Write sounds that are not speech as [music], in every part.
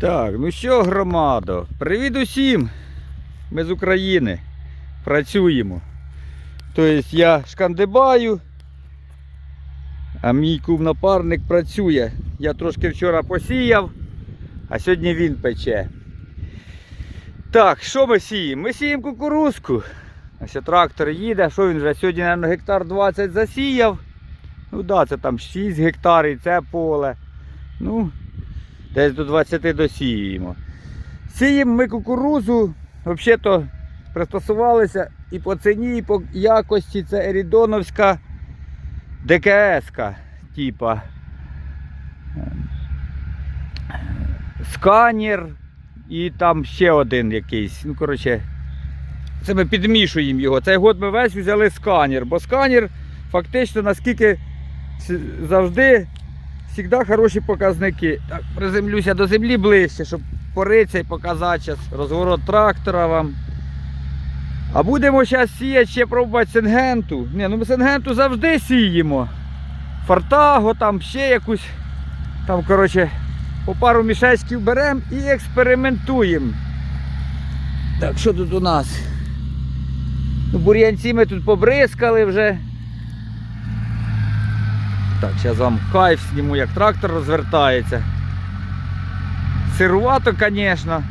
Так, ну що, громадо, привіт усім! Ми з України працюємо. Тобто я шкандибаю, а мій кум напарник працює. Я трошки вчора посіяв, а сьогодні він пече. Так, що ми сіємо? Ми сіємо кукурузку. Ось трактор їде, що він вже сьогодні, мабуть, гектар 20 засіяв. Ну так, да, це там 6 гектарів, це поле. Ну, десь до 20 досіємо. Сіємо ми кукурузу, взагалі-то пристосувалися і по ціні, і по якості це Ерідоновська ДКС, типа. Сканер і там ще один якийсь. Ну, коротше, це ми підмішуємо його. Цей год ми весь взяли сканер, бо сканер фактично наскільки завжди завжди хороші показники. Так, приземлюся до землі ближче, щоб поритися і показати зараз розворот трактора вам. А будемо зараз сіяти ще пробувати сингенту. Ні, ну ми сингенту завжди сіємо. Фартаго, там ще якусь. Там, коротше, по пару мішечків беремо і експериментуємо. Так, що тут у нас? Ну, бур'янці ми тут побризкали вже. Так, зараз вам кайф зніму, як трактор розвертається. Сирувато, звісно.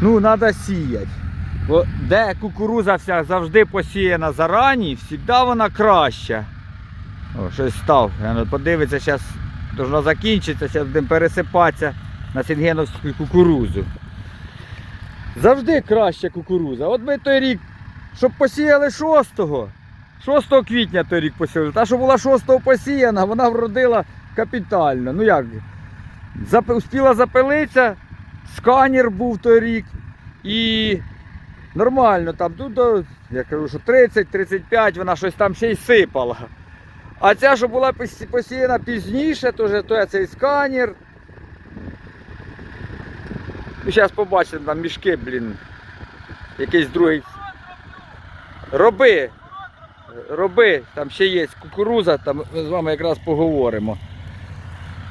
Ну, треба сіяти. Бо де кукуруза вся завжди посіяна зарані, завжди вона краща. О, щось став. Подивиться, зараз должно закінчитися, зараз будемо пересипатися на сінгеновську кукурузу. Завжди краща кукуруза. От ми той рік, щоб посіяли 6-го. 6 квітня той рік посіяли. Та, що була 6 посіяна, вона вродила капітально. Ну як? Зап... Успіла запилитися, сканер був той рік. І нормально там, тут до, я кажу, що 30-35 вона щось там ще й сипала. А ця, що була посіяна пізніше, то вже то цей сканер. Ну, зараз побачимо там мішки, блін. Якийсь другий. Роби. Роби, там ще є кукуруза, там ми з вами якраз поговоримо.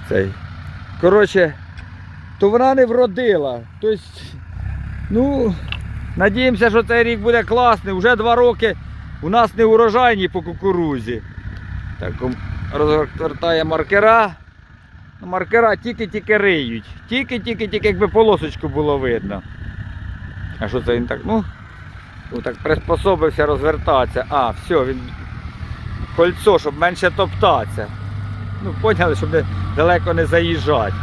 Цей. Коротше, то вона не вродила. Тобто, ну, надіємося, що цей рік буде класний. Вже два роки у нас не урожайні по кукурузі. Так, розвертає маркера. Ну, Маркера тільки-тільки риють. Тільки-тільки-тільки, якби полосочку було видно. А що це він так? Ну так приспособився розвертатися. А, все, він кольцо, щоб менше топтатися. Ну, поняли, щоб далеко не заїжджати.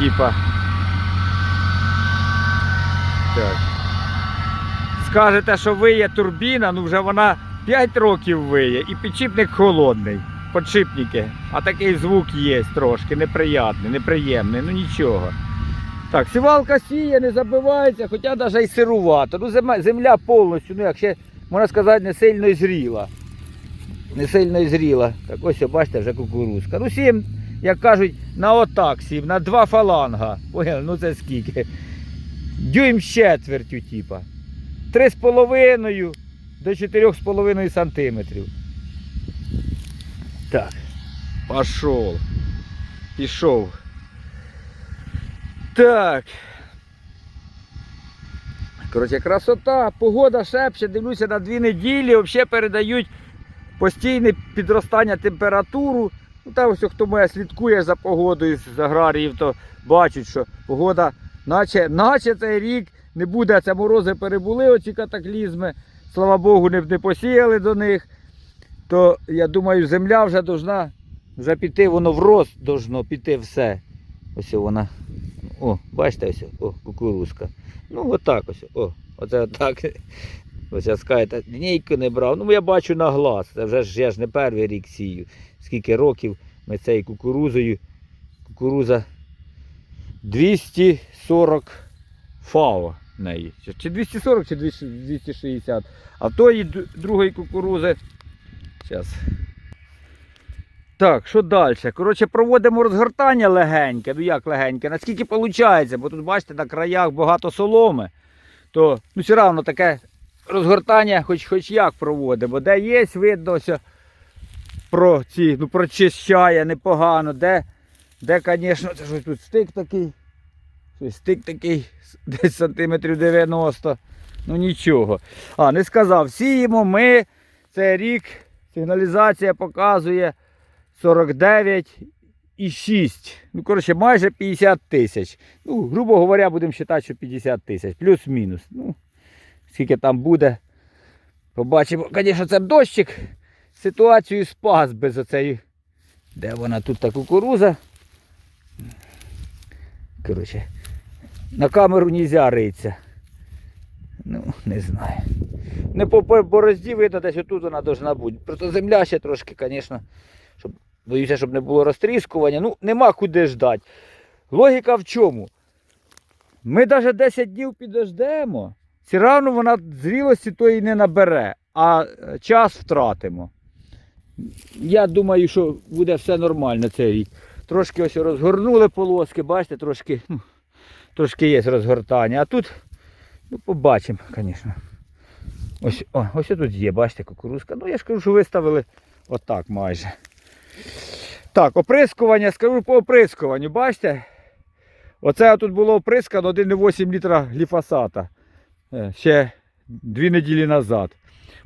Типа. Так. Скажете, що виє турбіна, ну вже вона 5 років виє і підшипник холодний. Подшипники. А такий звук є трошки, неприятний, неприємний, ну нічого. Так, сівалка сіє, не забивається, хоча навіть і сирувато. Ну, зема- земля повністю, ну як ще, можна сказати, не сильно і зріла. Не сильно і зріла. Так ось, бачите, вже кукурузка. Ну, сім, як кажуть, на отак сів, на два фаланга. Поняли? Ну це скільки? Дюйм з четвертю, типа. Три з половиною до чотирьох з половиною сантиметрів. Так. Пішов. Пішов. Так. Коротше, красота, погода шепче, дивлюся на дві неділі, взагалі передають постійне підростання температуру. Ну, та ось хто моє слідкує за погодою з аграріїв, то бачить, що погода, наче, наче цей рік не буде, це морози перебули, оці катаклізми. Слава Богу, не, не посіяли до них. То я думаю, земля вже должна вже піти, воно в рост должно піти все. Ось вона. О, бачите, ось, о, кукурузка. Ну, отак ось. О, оце отак. Ось я скажете, лінійку не брав. Ну, я бачу на глаз. Це вже ж я ж не перший рік сію. Скільки років ми цією кукурузою. Кукуруза 240 фао в неї. Чи- Чи 240, чи 260. А тої другої кукурузи. Зараз. Так, що далі? Коротше, проводимо розгортання легеньке. Ну як легеньке? Наскільки виходить, бо тут бачите, на краях багато соломи, то ну, все одно таке розгортання хоч, хоч як проводимо. Де є, видно, що про ці, ну, прочищає непогано, де Де, звісно, це щось тут стик такий. Стик такий, [laughs] десь сантиметрів 90. Ну нічого. А, не сказав. Сіємо ми цей рік. Сигналізація показує 49,6. Ну, коротше, майже 50 тисяч. Ну, грубо говоря, будемо вважати, що 50 тисяч. Плюс-мінус. Ну, скільки там буде. Побачимо. Звісно, це дощик. Ситуацію спас без оцеї. Де вона тут та кукуруза? Коротше, на камеру нельзя риться. Ну, не знаю. Не по борозді видно, десь отут вона должна бути. Просто земля ще трошки, звісно, боюся, щоб не було розтріскування. Ну, нема куди ждати. Логіка в чому? Ми навіть 10 днів підождемо, все одно вона зрілості тої не набере, а е, час втратимо. Я думаю, що буде все нормально цей рік. Трошки ось розгорнули полоски, бачите, трошки, ну, трошки є розгортання. А тут, ну, побачимо, звісно. Ось, о, ось тут є, бачите, кукурузка. Ну я ж кажу, що виставили отак майже. Так, оприскування, скажу по оприскуванню, бачите? Оце тут було оприскано 1,8 літра гліфосата. Е, Ще дві неділі назад.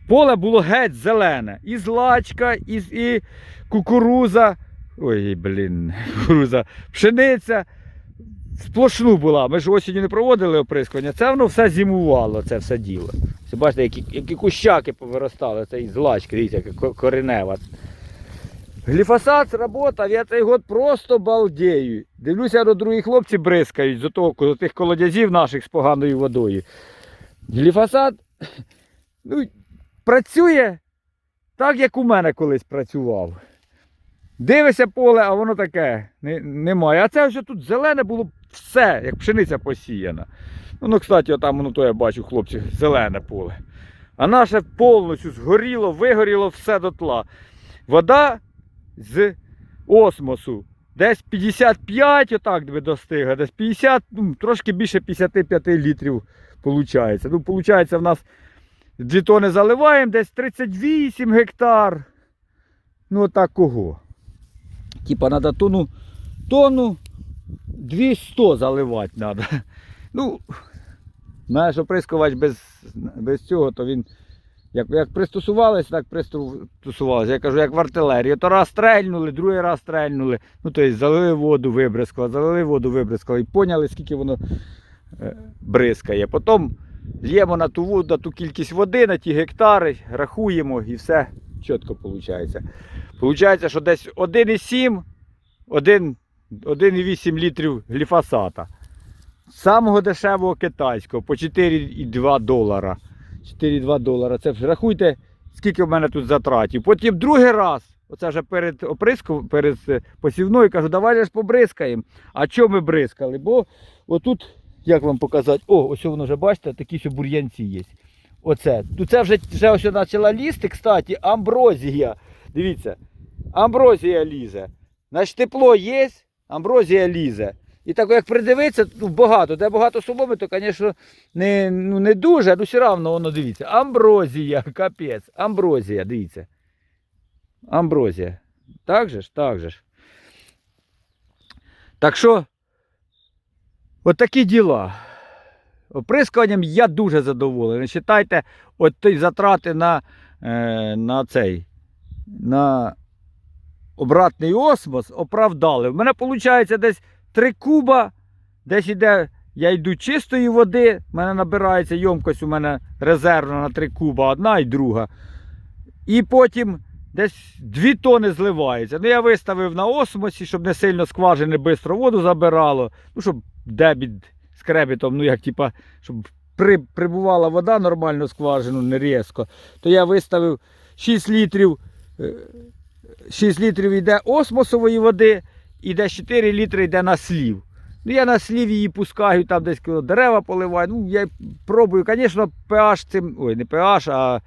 Поле було геть зелене. І злачка, і, і кукуруза. Ой, блін, [laughs] кукуруза, пшениця. Сплошну була. Ми ж осінню не проводили оприскування. Це воно все зимувало, це все діло. Бачите, які, які кущаки повиростали, це і злачки, дивіться, коренева. Гліфосат сработав, я цей год просто балдею. Дивлюся, до другі хлопці бризкають з того, тих колодязів наших з поганою водою. Гліфосат ну, працює так, як у мене колись працював. Дивишся поле, а воно таке не, немає. А це вже тут зелене було все, як пшениця посіяна. Ну, ну кстати, отам воно то я бачу, хлопці, зелене поле. А наше повністю згоріло, вигоріло все дотла. Вода з осмосу. Десь 55, отак би достигла, десь 50, ну, трошки більше 55 літрів виходить. Ну, виходить, в нас 2 тони заливаємо, десь 38 гектар. Ну, отак кого? Типа треба тонну, тонну 200 заливати треба. Ну, знаєш, оприскувач без, без цього, то він як, як пристосувалися, так пристосувалися. Я кажу, як в артилерії. То раз стрельнули, другий раз стрельнули. Ну, тобто залили воду, вибризкали, залили воду, вибризкали. І поняли, скільки воно е, бризкає. Потім л'ємо на ту воду, на ту кількість води, на ті гектари, рахуємо і все чітко виходить. Получається, що десь 1,7, 1,8 літрів гліфосата. Самого дешевого китайського по 4,2 долара. 4,2 долара. Це вже рахуйте, скільки в мене тут затратів. Потім другий раз, оце вже перед оприском, перед е, посівною, кажу, давай ж побризкаємо. А чого ми бризкали? Бо отут, як вам показати, о, ось воно вже бачите, такі ще бур'янці є. Оце. Тут це вже, вже ось почала лізти, кстати, амброзія. Дивіться, амброзія лізе. Значить, тепло є, амброзія лізе. І так як придивитися, ну, багато, де багато соломи, то, звісно, не, ну, не дуже, ну все одно воно дивіться. Амброзія, [laughs] капець. Амброзія, дивіться. Амброзія. Так же ж? Так же ж. Так що, от діла. Оприскуванням я дуже задоволений. Читайте, от ті затрати на, е, на цей, на обратний осмос оправдали. В мене виходить десь 3 куба, десь іде, я йду чистої води, в мене набирається ємкость у мене резервна на 3 куба, одна і друга. І потім десь 2 тони зливається. Ну я виставив на осмосі, щоб не сильно скважини швидко воду забирало. Ну, щоб дебіт з кребітом, ну як типа, щоб при, прибувала вода нормально скважину, не різко. То я виставив 6 літрів. е, 6 літрів йде осмосової води, і десь 4 літри йде на слів. Ну, я на слів її пускаю, там десь дерева поливаю. Ну, я пробую, звісно, pH цим, ой, не pH, а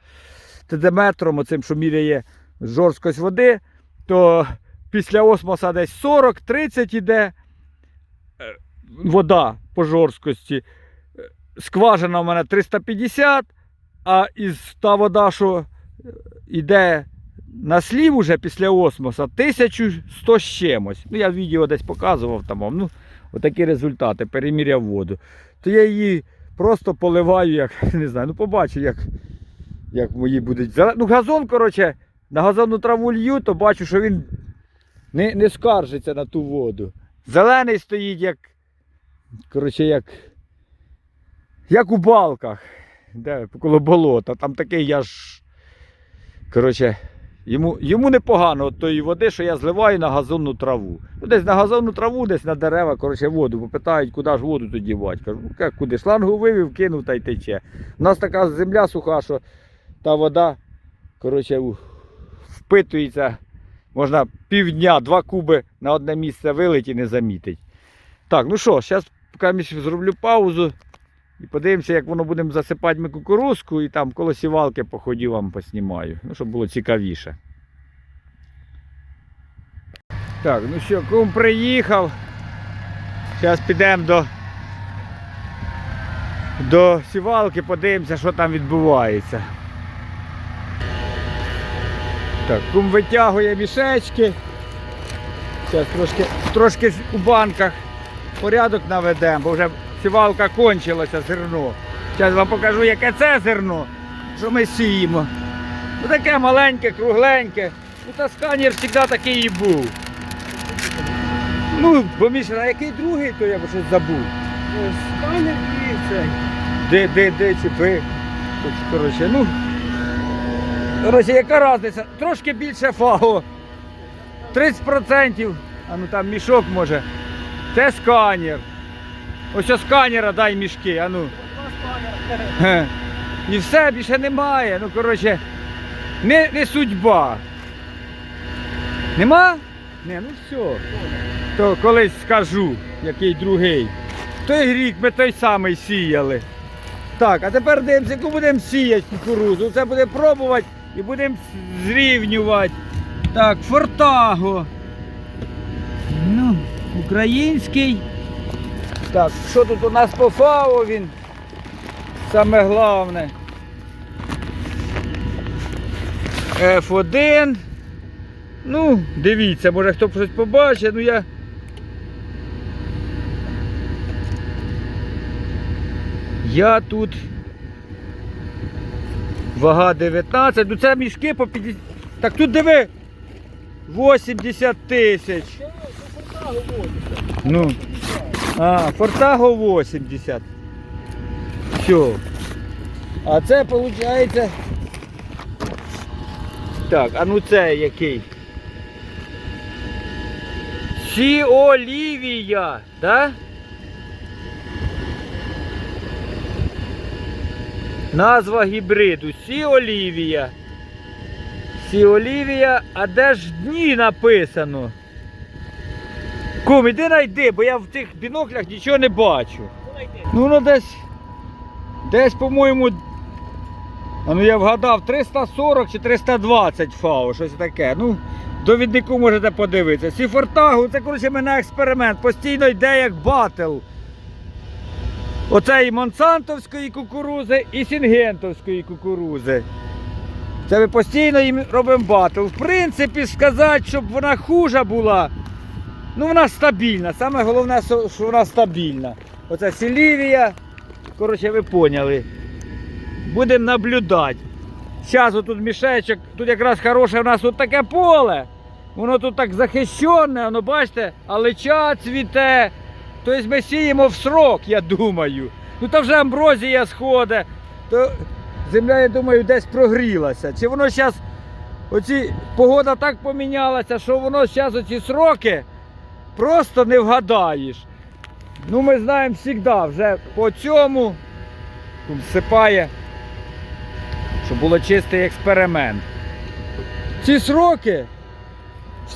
тедеметром, оцим, що міряє жорсткость води, то після осмоса десь 40-30 йде е, вода по жорсткості. Е, Скважина у мене 350, а із та вода, що е, йде на слів уже після осмоса 1100 з чимось. Ну, я відео десь показував там. Ну, отакі результати, переміряв воду. То я її просто поливаю, як [laughs] не знаю, ну побачу, як, як мої будуть. Ну, газон, коротше, на газонну траву лью, то бачу, що він не, не скаржиться на ту воду. Зелений стоїть, як. Коротше, як. Як у балках. Де, коло болота. Там такий я ж. Коротше, йому, йому непогано от тої води, що я зливаю на газонну траву. Ну, десь на газонну траву, десь на дерева, коротше, воду. Бо питають, куди ж воду тоді дівати. Кажу, «Ну, як куди? Шлангу вивів, кинув та й тече. У нас така земля суха, що та вода, коротше, впитується. Можна півдня, два куби на одне місце вилить і не замітить. Так, ну що, зараз поки зроблю паузу і подивимося, як воно будемо засипати ми кукурузку і там коло сівалки походів вам поснімаю. Ну, щоб було цікавіше. Так, ну що, кум приїхав. Зараз підемо до, до сівалки, подивимося, що там відбувається. Так, кум витягує мішечки. Зараз трошки, трошки у банках порядок наведемо, бо вже сівалка кончилася зерно. Зараз вам покажу, яке це зерно, що ми сіємо. Ну таке маленьке, кругленьке. Ну та сканер завжди такий і був. Ну, бо Міша, а який другий, то я б щось забув. Сканер і цей. Де, де, де чи би. Коротше, ну. Коротше, яка різниця? Трошки більше фаго. 30%. А ну там мішок може. Це сканер. Ось сканера дай мішки, а ну. І все, більше немає. Ну, коротше, не, не судьба. Нема? Не, ну все. То колись скажу, який другий. Той рік ми той самий сіяли. Так, а тепер дивимося, яку будемо сіяти кукурузу. Це буде пробувати і будемо зрівнювати. Так, фортаго. Ну, український. Так, що тут у нас по ФАО він? Саме головне. F1. Ну, дивіться, може хто щось побачить, ну я. Я тут. Вага 19. Ну це мішки по 50. Так тут диви. 80 тисяч. Ну. А, Фортаго 80. Все. А це виходить. Так, а ну це який? Сі Олівія, да? Назва гібриду Сі Олівія. Сі Олівія, а де ж дні написано? Кум, іди найди, бо я в цих біноклях нічого не бачу. Ну воно десь. Десь, по-моєму. А ну я вгадав 340 чи 320 фау, щось таке. Ну, довіднику можете подивитися. Сіфортагу, це коротше мене експеримент. Постійно йде як батл. Оце і Монсантовської кукурузи, і Сінгентовської кукурузи. Це ми постійно їм робимо батл. В принципі, сказати, щоб вона хужа була. Ну, вона стабільна. Саме головне, що вона стабільна. Оце Сілівія. Коротше, ви поняли. Будемо наблюдати. Зараз отут мішечок, тут якраз хороше у нас тут таке поле. Воно тут так захищене, воно бачите, алеча цвіте. Тобто ми сіємо в срок, я думаю. Ну там вже амброзія сходить. То земля, я думаю, десь прогрілася. Чи воно зараз, оці погода так помінялася, що воно зараз оці сроки просто не вгадаєш. Ну ми знаємо завжди, вже по цьому тут сипає, щоб було чистий експеримент. Ці сроки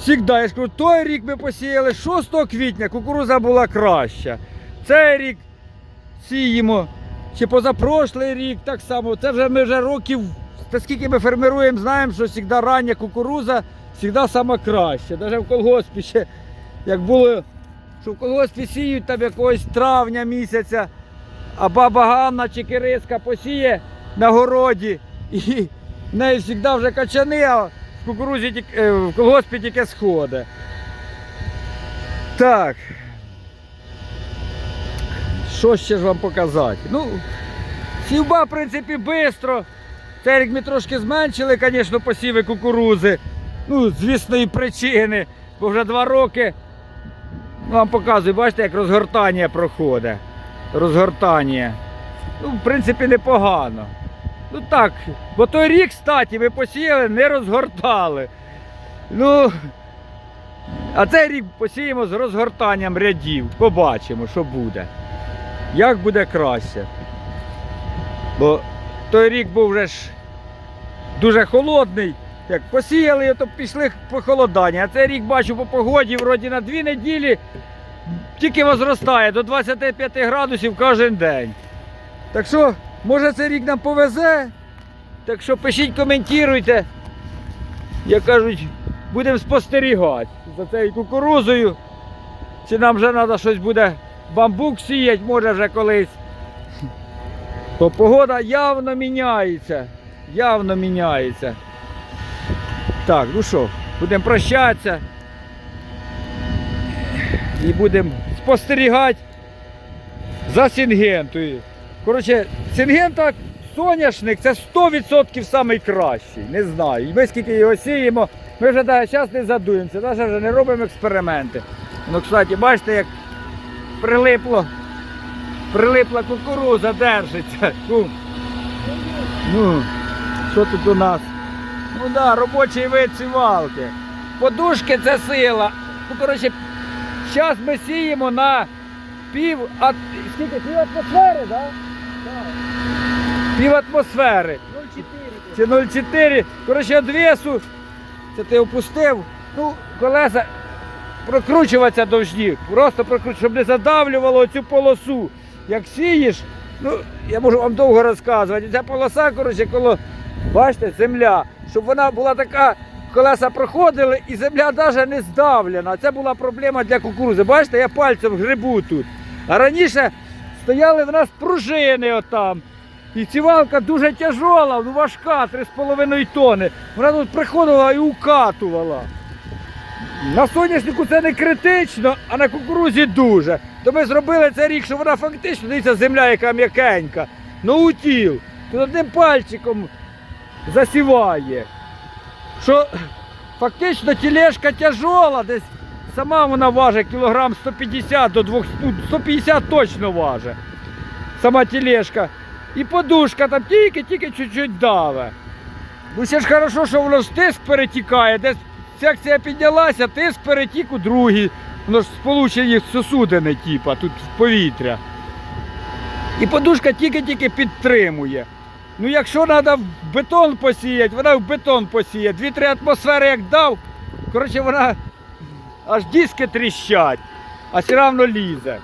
завжди, я ж кажу, той рік ми посіяли 6 квітня, кукуруза була краща. Цей рік сіємо, чи позапрошлий рік так само. Це вже ми вже років, та скільки ми фермеруємо, знаємо, що завжди рання кукуруза завжди сама. Навіть в колгоспі ще, як було, що в колгоспі сіють там якогось травня місяця, а баба Ганна чи Кириска посіє на городі і в неї завжди вже качани, а в кукурузі е, в колгоспі тільки сходить. Так. Що ще ж вам показати? Ну, сівба, в принципі, швидко. Цей рік ми трошки зменшили, звісно, посіви кукурузи. Ну, звісно, і причини. Бо вже два роки. Вам показую, бачите, як розгортання проходить. Розгортання. Ну, в принципі, непогано. Ну так, бо той рік, кстати, ми посіяли, не розгортали. Ну, а цей рік посіємо з розгортанням рядів. Побачимо, що буде. Як буде краще. Бо той рік був вже ж дуже холодний. Як посіяли, то пішли похолодання. А цей рік бачу по погоді, вроді на дві неділі тільки возростає до 25 градусів кожен день. Так що, може цей рік нам повезе. Так що пишіть, коментуйте. Як кажуть, будемо спостерігати за цією кукурузою. Чи нам вже треба щось буде бамбук сіяти, може вже колись. То погода явно міняється. Явно міняється. Так, ну що, будемо прощатися. І будемо спостерігати за Сінгентою. Коротше, Сінгента соняшник це 100% найкращий. Не знаю. І ми скільки його сіємо, ми вже зараз не задуємося, навіть вже не робимо експерименти. Ну, кстати, бачите, як прилипло, прилипла кукуруза держиться. Ну, що тут у нас? Ну так, да, робочий вид сівалки. Подушки це сила. Ну, коротше, зараз ми сіємо на пів, а, скільки? Пів атмосфери, так? Да? Пів атмосфери. 0,4. Чи 0,4. Коротше, від. Це ти опустив. Ну, колеса прокручуватися довжні. Просто прокручувати, щоб не задавлювало цю полосу. Як сієш, ну, я можу вам довго розказувати. Ця полоса, коротше, коло, бачите, земля, щоб вона була така, колеса проходили і земля навіть не здавлена. Це була проблема для кукурузи. Бачите, я пальцем грибу тут. А раніше стояли в нас пружини отам. І цівалка дуже тяжола, ну важка, 3,5 тонни. Вона тут приходила і укатувала. На соняшнику це не критично, а на кукурузі дуже. То ми зробили цей рік, що вона фактично, дивіться, земля яка м'якенька. Ну утіл. Тут одним пальчиком засіває. Що фактично тілешка тяжола, десь сама вона важить кілограм 150 до 200, ну, 150 точно важить. Сама тілешка. І подушка там тільки-тільки чуть-чуть даве. Ну ще ж хорошо, що воно ж тиск перетікає, десь секція піднялася, тиск перетік у другий. Воно ж сполучені сосудини, типа, тут в повітря. І подушка тільки-тільки підтримує. Ну якщо треба в бетон посіяти, вона в бетон посіє. Дві-три атмосфери як дав, коротше вона аж диски тріщать, а все одно лізе.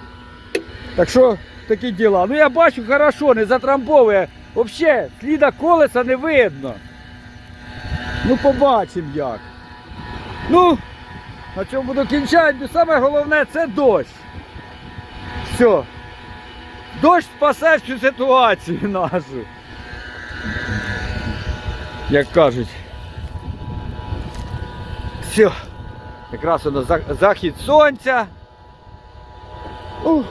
Так що такі діла. Ну я бачу хорошо, не затрамбовує. Взагалі, сліда колеса не видно. Ну побачимо як. Ну, на чому буду кінчати, саме головне це дощ. Все. Дощ спасе всю ситуацію нашу. Як кажуть. Все. Якраз воно за- захід сонця. Ух.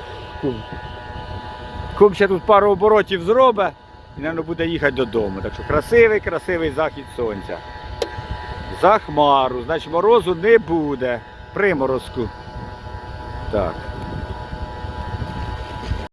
Кум ще тут пару оборотів зробить і, мабуть, буде їхати додому. Так що красивий, красивий захід сонця. За хмару, значить морозу не буде. Приморозку. Так.